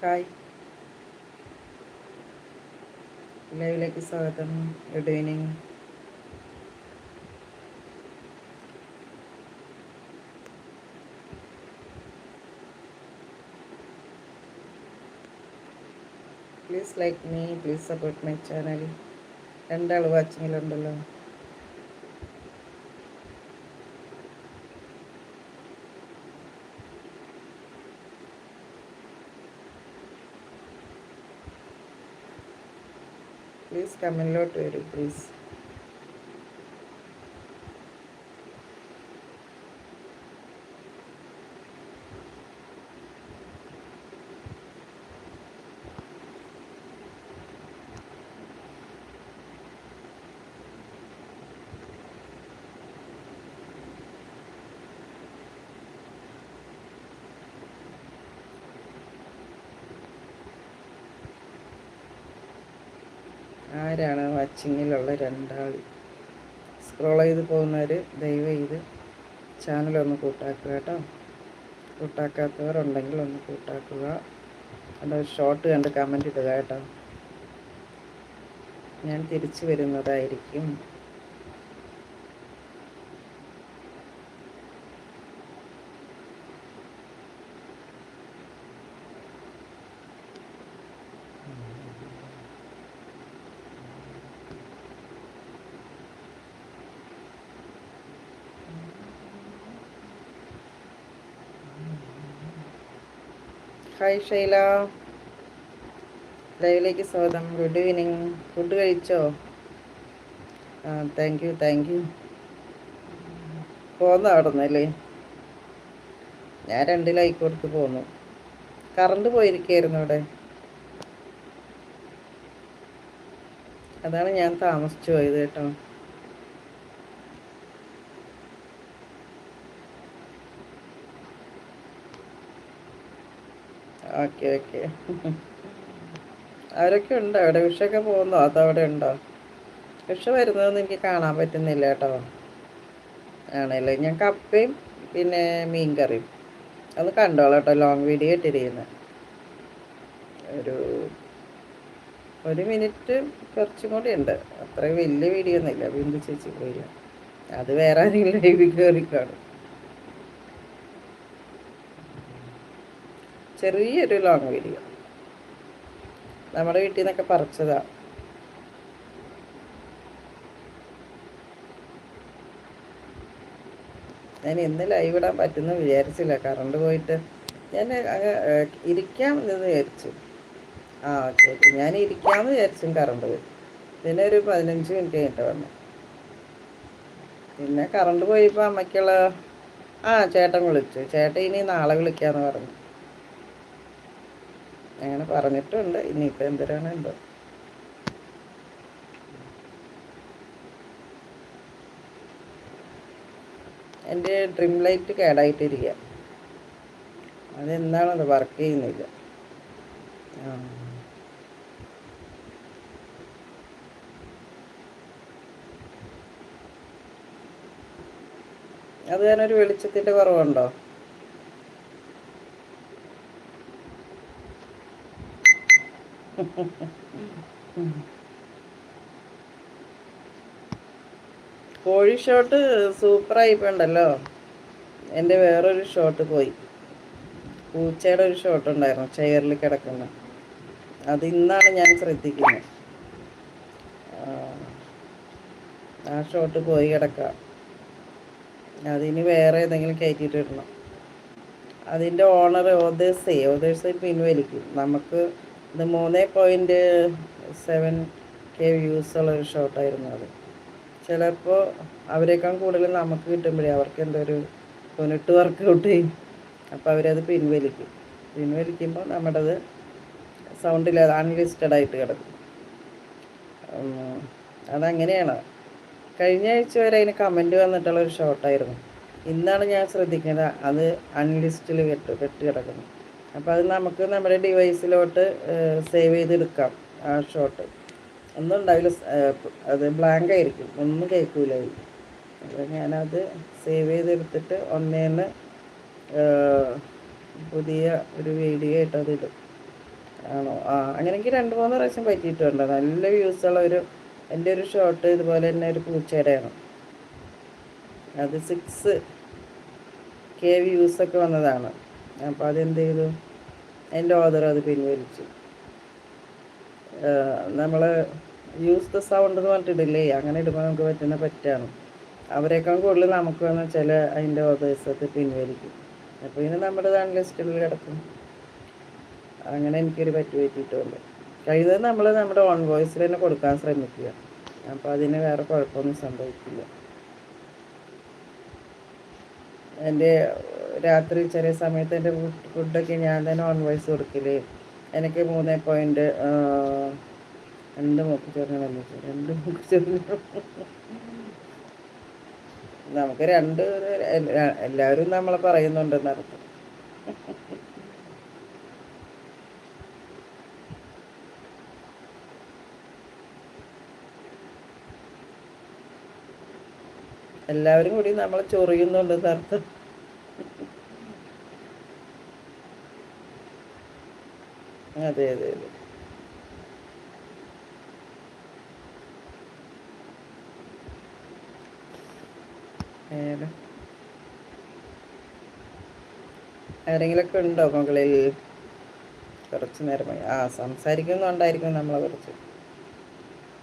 Hi ലൈവിലേക്ക് സ്വാഗതം. Good evening please like me please support my channel രണ്ടാൾ വാച്ചിങ്ങിലുണ്ടല്ലോ പ്ലീസ് കമന്റിലോട്ട് വരൂ പ്ലീസ് ആരാണ് വാച്ചിങ്ങിലുള്ള രണ്ടാൾ സ്ക്രോൾ ചെയ്ത് പോകുന്നവർ ദയവ് ചെയ്ത് ചാനലൊന്ന് കൂട്ടാക്കുക കേട്ടോ. കൂട്ടാക്കാത്തവരുണ്ടെങ്കിൽ ഒന്ന് കൂട്ടാക്കുക. അത് ഷോർട്ട് കണ്ട് കമന്റ് ഇടുക കേട്ടോ. ഞാൻ തിരിച്ചു വരുന്നതായിരിക്കും. ഹായ് ഷൈല. ലൈവിലേക്ക് സ്വാഗതം. ഗുഡ് ഈവനിങ് ഫുഡ് കഴിച്ചോ? ആ താങ്ക് യു താങ്ക് യു പോന്ന അവിടെ ഞാൻ രണ്ട് ലൈക്ക് കൊടുത്ത് പോന്നു. കറണ്ട് പോയിരിക്കായിരുന്നു അവിടെ. അതാണ് ഞാൻ താമസിച്ചു പോയത് കേട്ടോ. Okay okay. അവരൊക്കെ ഉണ്ടോ. അവിടെ വിഷയൊക്കെ പോകുന്നോ. അതവിടെ ഉണ്ടോ? വിഷ വരുന്നതൊന്നും എനിക്ക് കാണാൻ പറ്റുന്നില്ല കേട്ടോ. ആണല്ലേ? ഞാൻ കപ്പയും പിന്നെ മീൻ കറിയും അത് കണ്ടോളാം കേട്ടോ. ലോങ് വീഡിയോ ഇട്ടിരിക്കുന്നത് ഒരു ഒരു മിനിറ്റ് കുറച്ചും കൂടി ഉണ്ട്. അത്രയും വലിയ വീഡിയോ ഒന്നുമില്ല. ബിന്ദു ചേച്ചി പോയില്ല അത് വേറെ ആരെങ്കിലും ലൈവിൽ കയറി കാണും ചെറിയൊരു ലോങ് വീഡിയോ നമ്മുടെ വീട്ടിൽ നിന്നൊക്കെ പറിച്ചതാ. ഞാൻ ഇന്ന് ലൈവ് ഇടാൻ പറ്റുന്ന വിചാരിച്ചില്ല. കറണ്ട് പോയിട്ട് ഞാൻ ഇരിക്കാം എന്ന് വിചാരിച്ചു. ആ ഓക്കെ ഓക്കെ. ഞാൻ ഇരിക്കാമെന്ന് വിചാരിച്ചു കറണ്ട് പോയി. പിന്നെ ഒരു പതിനഞ്ച് മിനിറ്റ് കഴിഞ്ഞിട്ട് വന്നു. പിന്നെ കറണ്ട് പോയപ്പോൾ അമ്മയ്ക്കുള്ള ആ ചേട്ടൻ വിളിച്ചു. ചേട്ടൻ ഇനി നാളെ വിളിക്കാമെന്ന് പറഞ്ഞു. അങ്ങനെ പറഞ്ഞിട്ടുണ്ട്. ഇനിയിപ്പോൾ എന്തിനാണ് എന്തോ. എന്റെ ഡ്രിം ലൈറ്റ് കേടായിട്ടിരിക്കുക അതെന്താണത് വർക്ക് ചെയ്യുന്നില്ല. അത് ഞാനൊരു വെളിച്ചത്തിന്റെ കുറവുണ്ടോ? കോഴി ഷോട്ട് സൂപ്പറായിപ്പോണ്ടല്ലോ എന്റെ വേറൊരു ഷോട്ട് പോയി. പൂച്ചയുടെ ഒരു ഷോട്ട് ഉണ്ടായിരുന്നു ചെയറിൽ കിടക്കുന്ന. അത് ഇന്നാണ് ഞാൻ ശ്രദ്ധിക്കുന്നത്. ആ ഷോട്ട് പോയി കിടക്കാം അതിന് വേറെ ഏതെങ്കിലും കയറ്റിയിട്ടിടണം അതിന്റെ ഓണർ ഓതേഴ്സേ ഓതേഴ്സ് പിൻവലിക്കും. നമുക്ക് ഇത് മൂന്ന് പോയിന്റ് സെവൻ കെ വ്യൂസ് ഉള്ള ഒരു ഷോട്ടായിരുന്നു അത്. ചിലപ്പോൾ അവരെക്കാൾ കൂടുതൽ നമുക്ക് കിട്ടുമ്പോഴേ അവർക്ക് എന്തോ ഒരു യൂണിറ്റ് വർക്കൗട്ട് ചെയ്യും. അപ്പോൾ അവരത് പിൻവലിക്കും. പിൻവലിക്കുമ്പോൾ നമ്മുടേത് സൗണ്ടില്ലാതെ അൺലിസ്റ്റഡ് ആയിട്ട് കിടക്കും. അതങ്ങനെയാണ്. കഴിഞ്ഞ ആഴ്ച വരെ അതിന് കമന്റ് വന്നിട്ടുള്ള ഒരു ഷോട്ടായിരുന്നു ഇന്നാണ് ഞാൻ ശ്രദ്ധിക്കുന്നത് അത് അൺലിസ്റ്റിൽ കെട്ട് കെട്ട് കിടക്കുന്നു. അപ്പോൾ അത് നമുക്ക് നമ്മുടെ ഡിവൈസിലോട്ട് സേവ് ചെയ്തെടുക്കാം ആ ഷോട്ട് ഒന്നും ഉണ്ടാവില്ല അത് ബ്ലാങ്ക് ആയിരിക്കും ഒന്നും കേൾക്കില്ല അപ്പോൾ ഞാനത് സേവ് ചെയ്തെടുത്തിട്ട് ഒന്നേന്ന് പുതിയ ഒരു വീഡിയോ ആയിട്ട് അത് ഇടും. ആണോ? ആ അങ്ങനെയെങ്കിൽ രണ്ട് മൂന്ന് പ്രാവശ്യം പറ്റിയിട്ടുണ്ട് നല്ല വ്യൂസുള്ള ഒരു എന്റെ ഒരു ഷോട്ട് ഇതുപോലെ തന്നെ ഒരു പൂച്ചയുടെയാണ്. അത് സിക്സ് കെ വ്യൂസൊക്കെ വന്നതാണ്. അപ്പോൾ അതെന്ത് ചെയ്തു എന്റെ ഓദർ അത് പിൻവലിച്ചു. നമ്മൾ യൂസ് ദ സൗണ്ട് എന്ന് പറഞ്ഞിട്ടില്ലേ? അങ്ങനെ ഇടുമ്പോൾ നമുക്ക് പറ്റുന്ന പറ്റാണ്. അവരെക്കാൾ കൂടുതൽ നമുക്ക് വന്ന ചില അതിന്റെ ഓർഡേഴ്സൊക്കെ പിൻവലിക്കും. അപ്പോൾ ഇനി നമ്മുടെ താൻ ലിസ്റ്റിൽ കിടക്കും. അങ്ങനെ എനിക്കൊരു പറ്റി പറ്റിയിട്ടുണ്ട്. കഴിയുന്നത് നമ്മൾ നമ്മുടെ ഓൺ വോയിസിൽ തന്നെ കൊടുക്കാൻ ശ്രമിക്കുക. അപ്പോൾ അതിന് വേറെ കുഴപ്പമൊന്നും സംഭവിക്കില്ല. എന്റെ രാത്രി ചെറിയ സമയത്ത് എന്റെ ഫുഡൊക്കെ ഞാൻ തന്നെ ഓൺ വോയിസ് കൊടുക്കില്ലേ എനിക്ക് മൂന്ന് പോയിന്റ് രണ്ട് മൂക്ക് ചെറുങ്ങനെ രണ്ട് മൂക്ക് ചെറുങ്ങനെ നമുക്ക് രണ്ട് എല്ലാവരും നമ്മളെ പറയുന്നുണ്ടെന്നർത്ഥം എല്ലാവരും കൂടി നമ്മളെ ചൊറിയുന്നുണ്ടെന്ന് അർത്ഥം അതെ അതെ അതെ. ആരെങ്കിലൊക്കെ ഉണ്ടോ മകളിൽ? കുറച്ച് നേരമായി ആ സംസാരിക്കുന്നുണ്ടായിരിക്കും നമ്മളെ കുറച്ച്.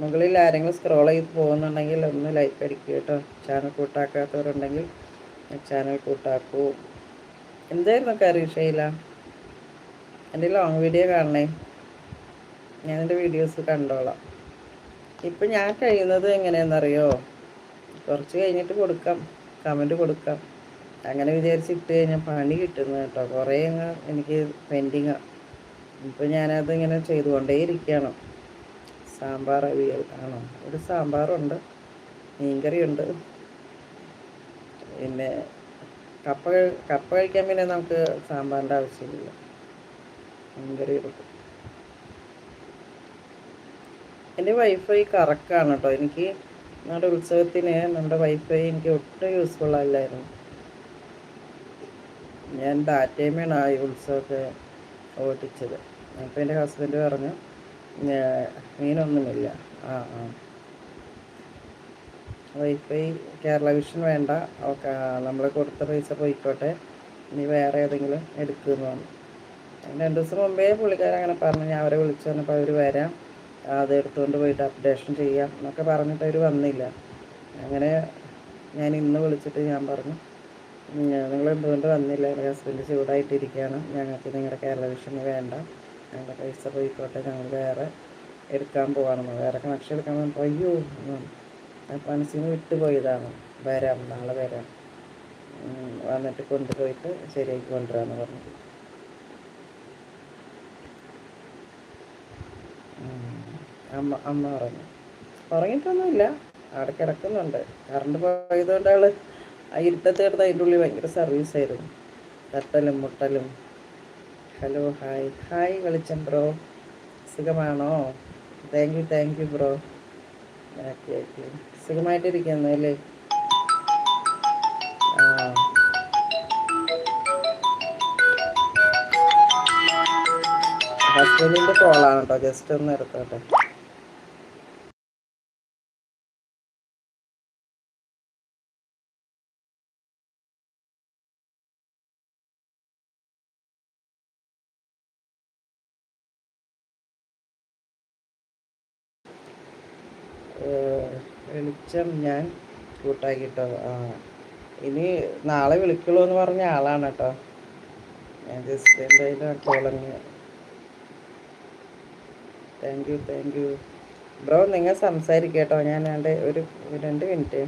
മുകളിൽ ആരെങ്കിലും സ്ക്രോൾ ചെയ്ത് പോകുന്നുണ്ടെങ്കിൽ ഒന്ന് ലൈക്ക് അടിക്കുക കേട്ടോ. ചാനൽ കൂട്ടാക്കാത്തവരുണ്ടെങ്കിൽ ചാനൽ കൂട്ടാക്കൂ. എന്തായിരുന്നു കറി ഷൈല? എന്റെ ലോങ് വീഡിയോ കാണണേ. ഞാൻ എന്റെ വീഡിയോസ് കണ്ടോളാം. ഇപ്പം ഞാൻ കഴിയുന്നത് എങ്ങനെയാണെന്നറിയോ? കുറച്ച് കഴിഞ്ഞിട്ട് കൊടുക്കാം. കമന്റ് കൊടുക്കാം. അങ്ങനെ വിചാരിച്ചിട്ട് കഴിഞ്ഞാൽ പണി കിട്ടുന്നു കേട്ടോ. കുറേ അങ്ങ് എനിക്ക് പെൻഡിങ്ങാണ് ഇപ്പം ഞാനത് ഇങ്ങനെ ചെയ്തുകൊണ്ടേ ഇരിക്കുകയാണ് സാമ്പാർ അവിയൽ. ആണോ? ഒരു സാമ്പാറുണ്ട്. മീൻകറിയുണ്ട്. പിന്നെ കപ്പ കപ്പ കഴിക്കാൻ പിന്നെ നമുക്ക് സാമ്പാറിന്റെ ആവശ്യമില്ല കൊടുക്കും എന്റെ വൈഫൈ കറക്കാണ് കേട്ടോ എനിക്ക് നമ്മുടെ ഉത്സവത്തിന് നമ്മുടെ വൈഫൈ എനിക്ക് ഒട്ടും യൂസ്ഫുൾ അല്ലായിരുന്നു. ഞാൻ ഡാറ്റയുമാണ് ആ ഉത്സവത്തെ ഓടിച്ചത്. അപ്പോൾ എന്റെ ഹസ്ബൻഡ് പറഞ്ഞു മീനൊന്നുമില്ല. ആ ആ. വൈഫൈ കേരള വിഷൻ വേണ്ട. നമ്മൾ കൊടുത്ത പൈസ പോയിക്കോട്ടെ. ഇനി വേറെ ഏതെങ്കിലും എടുക്കുമെന്ന് പറഞ്ഞു. രണ്ട് ദിവസം മുമ്പേ പുള്ളിക്കാരൻ അങ്ങനെ പറഞ്ഞു ഞാൻ അവരെ വിളിച്ചു വന്നപ്പോൾ അവർ വരാം. അത് എടുത്തുകൊണ്ട് പോയിട്ട് അപ്ഡേഷൻ ചെയ്യാം. എന്നൊക്കെ പറഞ്ഞിട്ട് അവർ വന്നില്ല. അങ്ങനെ ഞാൻ ഇന്ന് വിളിച്ചിട്ട് ഞാൻ പറഞ്ഞു നിങ്ങൾ എന്തുകൊണ്ട് വന്നില്ല. എന്റെ ഹസ്ബൻഡ് ചൂടായിട്ടിരിക്കുകയാണ്. ഞങ്ങൾക്ക് നിങ്ങളുടെ കേരള വിഷൻ വേണ്ട. ഞങ്ങളുടെ പൈസ പോയിക്കോട്ടെ. ഞങ്ങൾ വേറെ എടുക്കാൻ പോവാണെന്ന് വേറെ കണക്ഷൻ എടുക്കാൻ അയ്യോ മനസ്സിൽ നിന്ന് വിട്ടുപോയതാണ് വരാം നാളെ വരാം. വന്നിട്ട് കൊണ്ടുപോയിട്ട് ശരിയാക്കി കൊണ്ടുവരാമെന്ന് പറഞ്ഞത് അമ്മ അമ്മ പറഞ്ഞു. ഉറങ്ങിയിട്ടൊന്നുമില്ല. അവിടെ കിടക്കുന്നുണ്ട്. കറണ്ട് പോയതുകൊണ്ട് ആൾ ആ ഇരുട്ടത്ത് കിടന്ന് അതിന്റെ ഉള്ളിൽ ഭയങ്കര സർവീസായിരുന്നു തട്ടലും മുട്ടലും. ഹലോ ഹായ് ഹായ് വെളിച്ചം ബ്രോ സുഖമാണോ? Thank you thank you bro okay okay സുഖമായിട്ടിരിക്കുന്നു അല്ലേ ആ. ഹസ്ബൻഡിന്റെ കോളാണ് കേട്ടോ. ജസ്റ്റ് ഒന്ന് എടുത്തോട്ടെ. വെളിച്ചം ഞാൻ കൂട്ടാക്കിട്ടോ. ആ ഇനി നാളെ വിളിക്കുള്ളൂ എന്ന് പറഞ്ഞ ആളാണ് കേട്ടോ. ഞാൻ ജസ്റ്റ് എന്തായാലും കോളങ്ങ് thank you thank you. Bro നിങ്ങൾ സംസാരിക്കട്ടോ ഞാൻ രണ്ട് ഒരു രണ്ട് മിനിറ്റ്.